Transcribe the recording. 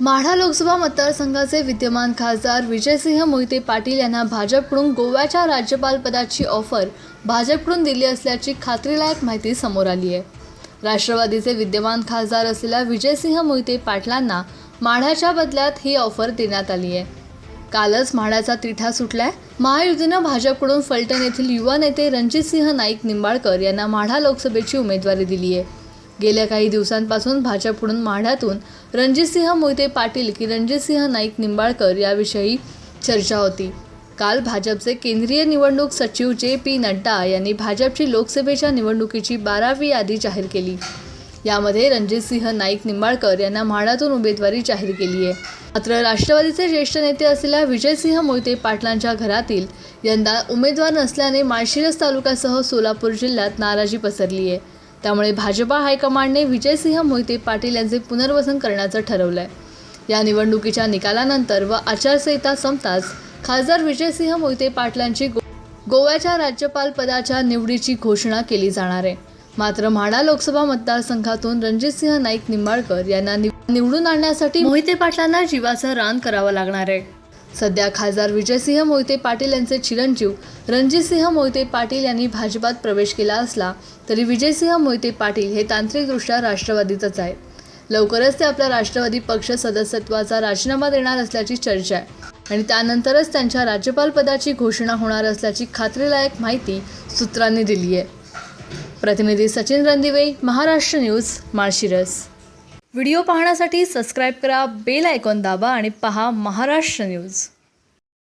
माढा लोकसभा मतदारसंघाचे विद्यमान खासदार विजयसिंह मोहिते पाटील यांना भाजपकडून गोव्याच्या राज्यपालपदाची ऑफर भाजपकडून दिली असल्याची खात्रीलायक माहिती समोर आली आहे. राष्ट्रवादीचे विद्यमान खासदार असलेल्या विजयसिंह मोहिते पाटलांना माढ्याच्या बदल्यात ही ऑफर देण्यात आली आहे. कालच म्हाडाचा तिठा सुटलाय. महायुतीनं भाजपकडून फलटण येथील युवा नेते रणजितसिंह नाईक निंबाळकर यांना माढा लोकसभेची उमेदवारी दिली आहे गेल्या काही दिवसांपासून भाजपकडून माढ्यातून रणजितसिंह मोहिते पाटील की रणजितसिंह नाईक निंबाळकर याविषयी चर्चा होती. काल भाजपचे केंद्रीय निवडणूक सचिव जे पी नड्डा यांनी भाजपची लोकसभेच्या निवडणुकीची बारावी यादी जाहीर केली. यामध्ये रणजितसिंह नाईक निंबाळकर यांना म्हाडातून उमेदवारी जाहीर केली आहे. मात्र राष्ट्रवादीचे ज्येष्ठ नेते असलेल्या विजयसिंह मोहिते पाटलांच्या घरातील यंदा उमेदवार नसल्याने माळशिरस तालुक्यासह सोलापूर जिल्ह्यात नाराजी पसरली आहे. त्यामुळे भाजपा हायकमांडने विजयसिंह मोहिते पाटील यांचे पुनर्वसन करण्याचं ठरवलं आहे या निवडणुकीच्या निकालानंतर व आचारसंहिता संपताच खासदार विजयसिंह मोहिते पाटलांची गो गोव्याच्या राज्यपाल पदाच्या निवडीची घोषणा केली जाणार आहे. मात्र म्हाडा लोकसभा मतदारसंघातून रणजितसिंह नाईक निंबाळकर यांना निव- निवडून आणण्यासाठी मोहिते पाटलांना जीवाचं रान करावं लागणार आहे. सध्या खासदार विजयसिंह मोहिते पाटील यांचे चिरंजीव रणजितसिंह मोहिते पाटील यांनी भाजपात प्रवेश केला असला तरी विजयसिंह मोहिते पाटील हे तांत्रिकदृष्ट्या राष्ट्रवादीतच आहेत. लवकरच ते आपला राष्ट्रवादी पक्ष सदस्यत्वाचा राजीनामा देणार असल्याची चर्चा आहे आणि त्यानंतरच त्यांच्या राज्यपालपदाची घोषणा होणार असल्याची खात्रीलायक माहिती सूत्रांनी दिली आहे. प्रतिनिधी सचिन रणदिवे महाराष्ट्र न्यूज माळशिरस. व्हिडिओ पाहण्यासाठी सबस्क्राईब करा बेल आयकॉन दाबा आणि पहा महाराष्ट्र न्यूज.